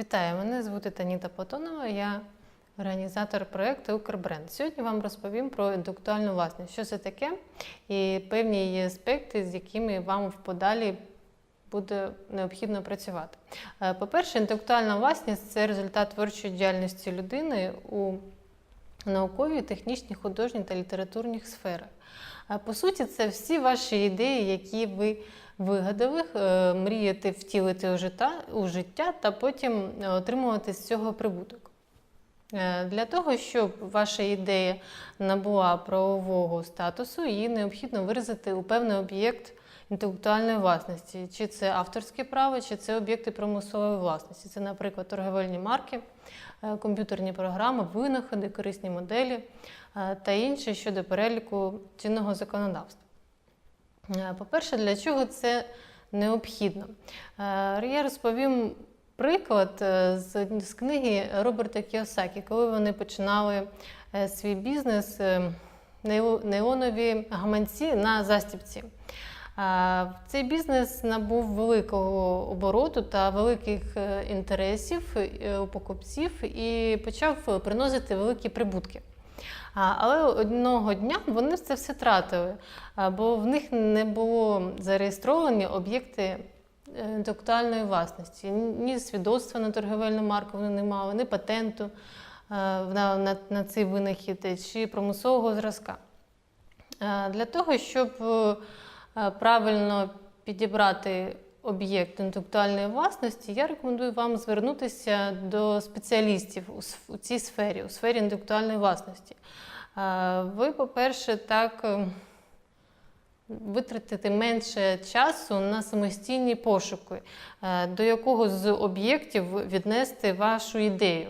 Вітаю, мене звати Таніта Платонова, я організатор проєкту Укрбренд. Сьогодні вам розповім про інтелектуальну власність, що це таке, і певні її аспекти, з якими вам в подалі буде необхідно працювати. Е, По-перше, інтелектуальна власність це результат творчої діяльності людини у науковій, технічній, художній та літературних сферах. По суті, це всі ваші ідеї, які ви вигадали, е, мрієте втілити у життя, у життя та потім е, отримувати з цього прибуток. Е, Для того, щоб ваша ідея набула правового статусу, її необхідно виразити у певний об'єкт інтелектуальної власності. Чи це авторське право, чи це об'єкти промислової власності. Це, наприклад, торговельні марки, комп'ютерні програми, винаходи, корисні моделі та інше щодо переліку чинного законодавства. Е, По-перше, для чого це необхідно? Е, Я розповім приклад е, з, з книги Роберта Кіосакі, коли вони починали свій бізнес неонові гаманці на застібці. Цей бізнес набув великого обороту та великих інтересів у покупців і почав приносити великі прибутки. Але одного дня вони це все тратили, бо в них не було зареєстровані об'єкти е, інтелектуальної власності. Ні свідоцтва на торговельну марку вони не мали, ні патенту е, на, на, на цей винахід чи промислового зразка. Е, Для того, щоб правильно підібрати об'єкт інтелектуальної власності, я рекомендую вам звернутися до спеціалістів у цій сфері, у сфері інтелектуальної власності. Ви, по-перше, так е, витратите менше часу на самостійні пошуки, е, до якого з об'єктів віднести вашу ідею.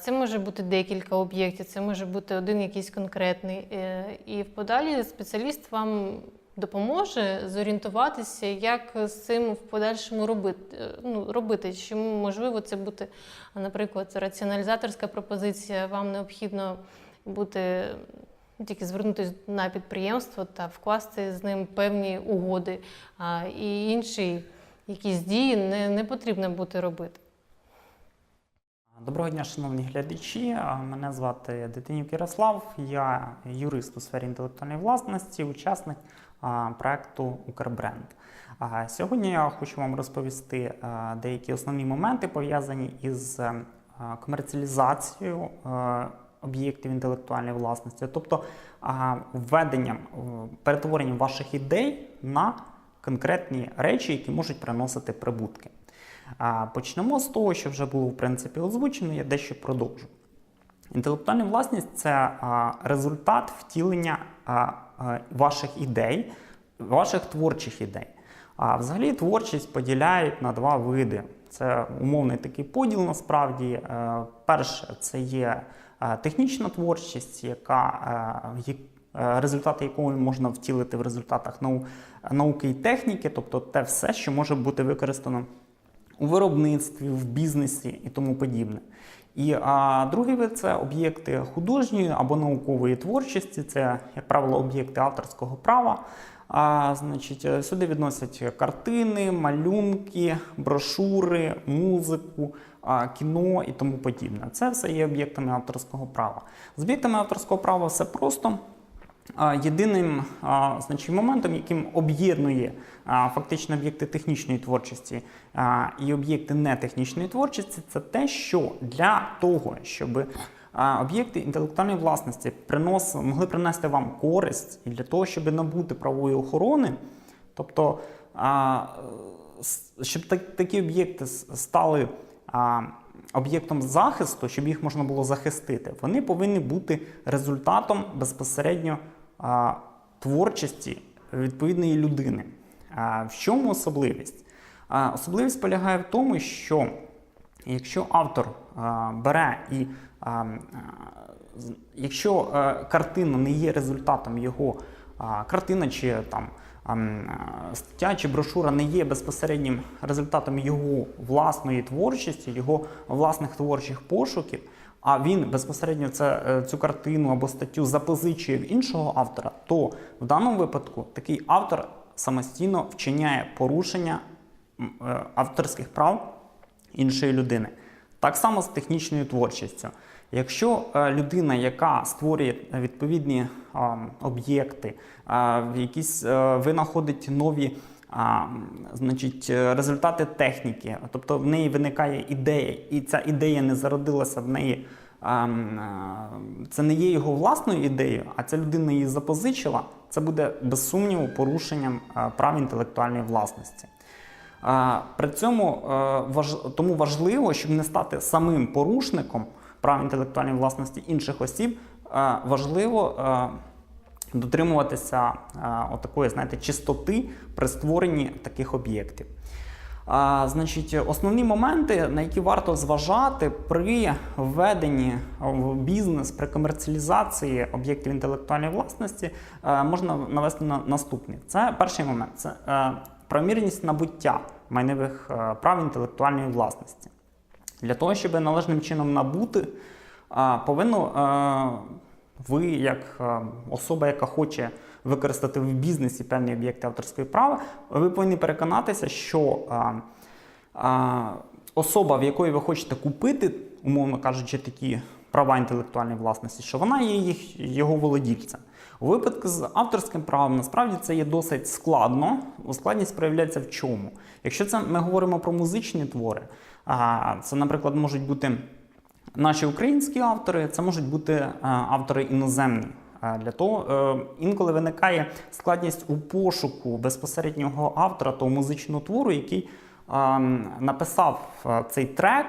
Це може бути декілька об'єктів, це може бути один якийсь конкретний. Е, І в подалі спеціаліст вам допоможе зорієнтуватися, як з цим в подальшому робити. е, Ну, робити. Чи можливо це бути, наприклад, раціоналізаторська пропозиція, вам необхідно бути тільки звернутися на підприємство та вкласти з ним певні угоди, а, і інші якісь дії не, не потрібно буде робити. Доброго дня, шановні глядачі. Мене звати Дитинюк Ярослав, я юрист у сфері інтелектуальної власності, учасник проекту Укрбренд. Сьогодні я хочу вам розповісти деякі основні моменти пов'язані із комерціалізацією об'єктів інтелектуальної власності, тобто введенням, перетворенням ваших ідей на конкретні речі, які можуть приносити прибутки. Почнемо з того, що вже було в принципі озвучено, я дещо продовжу. Інтелектуальна власність це результат втілення ваших ідей, ваших творчих ідей. А взагалі творчість поділяють на два види. Це умовний такий поділ насправді. Е, Перше, це є е, технічна творчість, яка, е, результати якої можна втілити в результатах нау- науки і техніки, тобто те все, що може бути використано у виробництві, в бізнесі і тому подібне. І а, другий вид це об'єкти художньої або наукової творчості, це, як правило, об'єкти авторського права. А, значить, е, сюди відносять картини, малюнки, брошури, музику, а, кіно і тому подібне. Це все є об'єктами авторського права. З об'єктами авторського права все просто. Єдиним значить, моментом, яким об'єднує фактично об'єкти технічної творчості і об'єкти нетехнічної творчості, це те, що для того, щоб об'єкти інтелектуальної власності принос, могли принести вам користь, і для того, щоб набути правової охорони, тобто щоб такі об'єкти стали об'єктом захисту, щоб їх можна було захистити, вони повинні бути результатом безпосередньо а, творчості відповідної людини. А, в чому особливість? А, особливість полягає в тому, що якщо автор а, бере і а, а, якщо е, картина не є результатом його а, картина чи там а, а, стаття чи брошура не є безпосереднім результатом його власної творчості, його власних творчих пошуків, а він безпосередньо це, е, цю картину або статтю запозичує в іншого автора, то в даному випадку такий автор самостійно вчиняє порушення е, авторських прав іншої людини. Так само з технічною творчістю. Якщо е, людина, яка створює відповідні об'єкти, в якісь винаходить нові а, значить, е, результати техніки, тобто в неї виникає ідея, і ця ідея не зародилася в неї. а, Це не є його власною ідеєю, а ця людина її запозичила. Це буде без сумніву порушенням прав інтелектуальної власності. При цьому е, тому важливо, щоб не стати самим порушником прав інтелектуальної власності інших осіб, е, важливо е, дотримуватися е, отакої, знаєте, чистоти при створенні таких об'єктів. Значить, основні моменти, на які варто зважати при введенні в бізнес, при комерціалізації об'єктів інтелектуальної власності, е, можна навести на наступні. Це перший момент це е, правомірність набуття майнових прав інтелектуальної власності. Для того, щоб належним чином набути, повинно ви, як е, особа, яка хоче використати в бізнесі певні об'єкти авторської права, ви повинні переконатися, що а, а, особа, в якої ви хочете купити, умовно кажучи, такі права інтелектуальної власності, що вона є їх, його володільцем. У випадку з авторським правом насправді це є досить складно. Складність проявляється в чому? Якщо це ми говоримо про музичні твори, це, наприклад, можуть бути наші українські автори, це можуть бути е, автори іноземні. Е, Для того е, інколи виникає складність у пошуку безпосереднього автора того музичного твору, який е, написав цей трек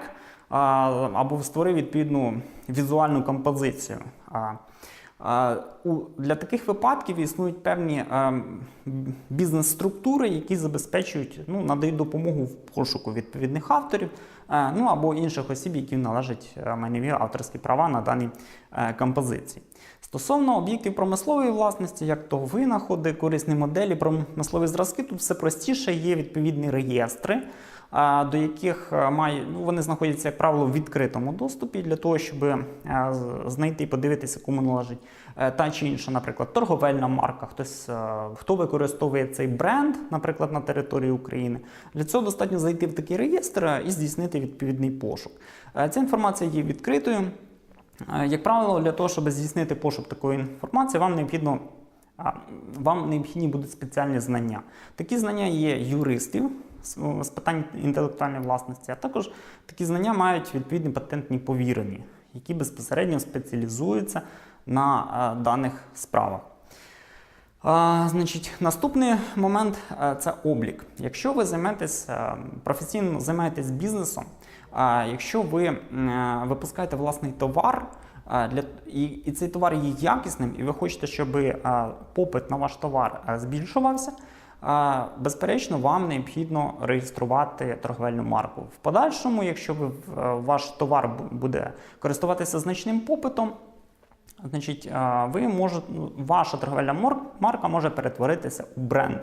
або створив відповідну візуальну композицію. Для таких випадків існують певні е, бізнес-структури, які забезпечують, ну, надають допомогу в пошуку відповідних авторів, е, ну або інших осіб, які належать е, майнові авторські права на даній композиції. Стосовно об'єктів промислової власності, як то винаходи, корисні моделі, промислові зразки, тут все простіше, є відповідні реєстри. До яких е, має, ну, вони знаходяться, як правило, в відкритому доступі для того, щоб е, знайти і подивитися, кому належить е, та чи інша, наприклад, торговельна марка, хтось хто використовує цей бренд, наприклад, на території України. Для цього достатньо зайти в такий реєстр і здійснити відповідний пошук. Ця інформація є відкритою. Як правило, для того, щоб здійснити пошук такої інформації, вам необхідно вам необхідні будуть спеціальні знання. Такі знання є юристів з питань інтелектуальної власності, а також такі знання мають відповідні патентні повірені, які безпосередньо спеціалізуються на е, даних справах. А, значить, наступний момент е, це облік. Якщо ви займетесь е, професійно займаєтесь бізнесом, а якщо ви випускаєте власний товар, для, і, цей товар є якісним, і ви хочете, щоб попит на ваш товар збільшувався, безперечно, вам необхідно реєструвати торговельну марку. В подальшому, якщо ви, е, ваш товар буде користуватися значним попитом, Значить, е, ви можете, ваша торговельна марка може перетворитися у бренд.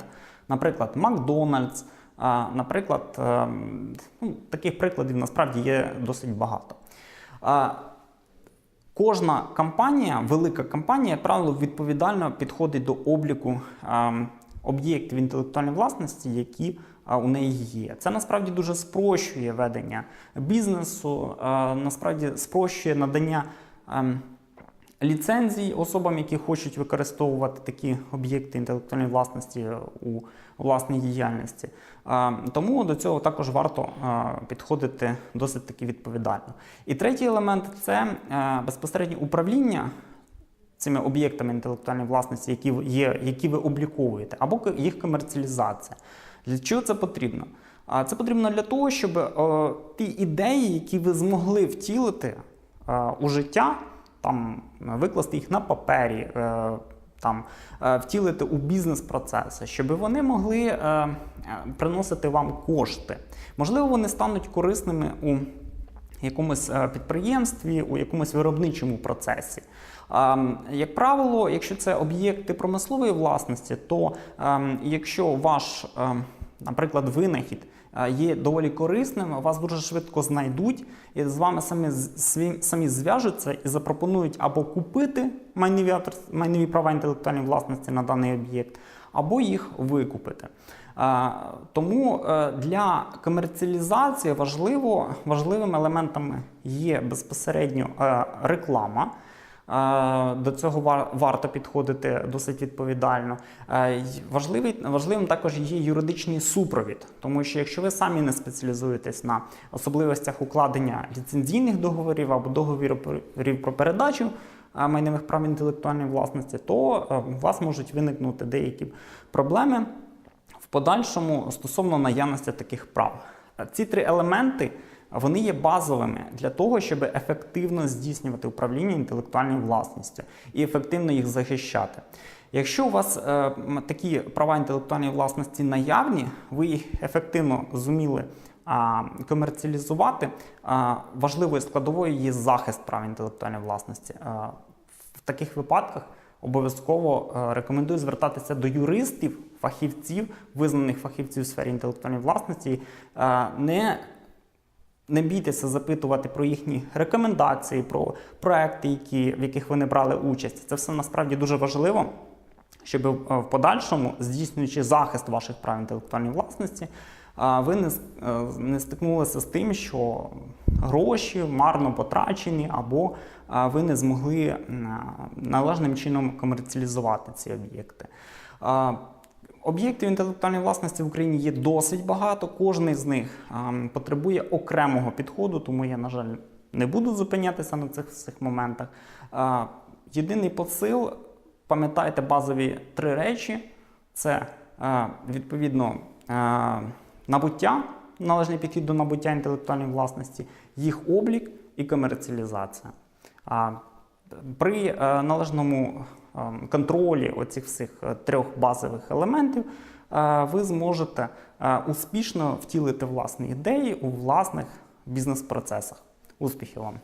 Наприклад, Макдональдс, е, наприклад, ну, таких прикладів насправді є досить багато. Кожна компанія, велика компанія, як правило, відповідально підходить до обліку е, об'єктів інтелектуальної власності, які е, у неї є. Це насправді дуже спрощує ведення бізнесу, е, насправді спрощує надання. ем, ліцензій особам, які хочуть використовувати такі об'єкти інтелектуальної власності у власній діяльності. Тому до цього також варто підходити досить таки відповідально. І третій елемент це е, безпосереднє управління. Цими об'єктами інтелектуальної власності, які ви- є, які ви обліковуєте, або їх комерціалізація. Для чого це потрібно? Це потрібно для того, щоб е, ті ідеї, які ви змогли втілити е, у життя, там викласти їх на папері, е, там втілити у бізнес-процеси, щоб вони могли е, приносити вам кошти. Можливо, вони стануть корисними у якомусь е, підприємстві, у якомусь виробничому процесі. Ем, Як правило, якщо це об'єкти промислової власності, то ем, якщо ваш, ем, наприклад, винахід е, є доволі корисним, вас дуже швидко знайдуть і з вами самі, самі зв'яжуться і запропонують або купити майнові, майнові права інтелектуальної власності на даний об'єкт, або їх викупити. Е, Тому е, для комерціалізації важливо, важливими елементами є безпосередньо е, реклама. До цього варто підходити досить відповідально. Важливий, важливим також є юридичний супровід, тому що якщо ви самі не спеціалізуєтесь на особливостях укладення ліцензійних договорів або договорів про передачу майнових прав інтелектуальної власності, то е, у вас можуть виникнути деякі проблеми в подальшому стосовно наявності таких прав. Е, Ці три елементи вони є базовими для того, щоб ефективно здійснювати управління інтелектуальною власністю і ефективно їх захищати. Якщо у вас е, такі права інтелектуальної власності наявні, ви їх ефективно зуміли а, комерціалізувати, а, важливою складовою є захист прав інтелектуальної власності. А, в таких випадках обов'язково е, рекомендую звертатися до юристів, фахівців, визнаних фахівців у сфері інтелектуальної власності. Е, Не не бійтеся запитувати про їхні рекомендації, про проекти, які, в яких вони брали участь. Це все насправді дуже важливо, щоб е, в подальшому, здійснюючи захист ваших прав інтелектуальної власності, ви не, не стикнулися з тим, що гроші марно потрачені, або ви не змогли належним чином комерціалізувати ці об'єкти. Об'єктів інтелектуальної власності в Україні є досить багато. Кожний з них потребує окремого підходу, тому я, на жаль, не буду зупинятися на цих всіх моментах. Єдиний посил, пам'ятайте базові три речі: це відповідно набуття, належний підхід до набуття інтелектуальної власності, їх облік і комерціалізація. А при е, належному е, контролі оцих всіх е, трьох базових елементів е, ви зможете е, успішно втілити власні ідеї у власних бізнес-процесах. Успіхів вам!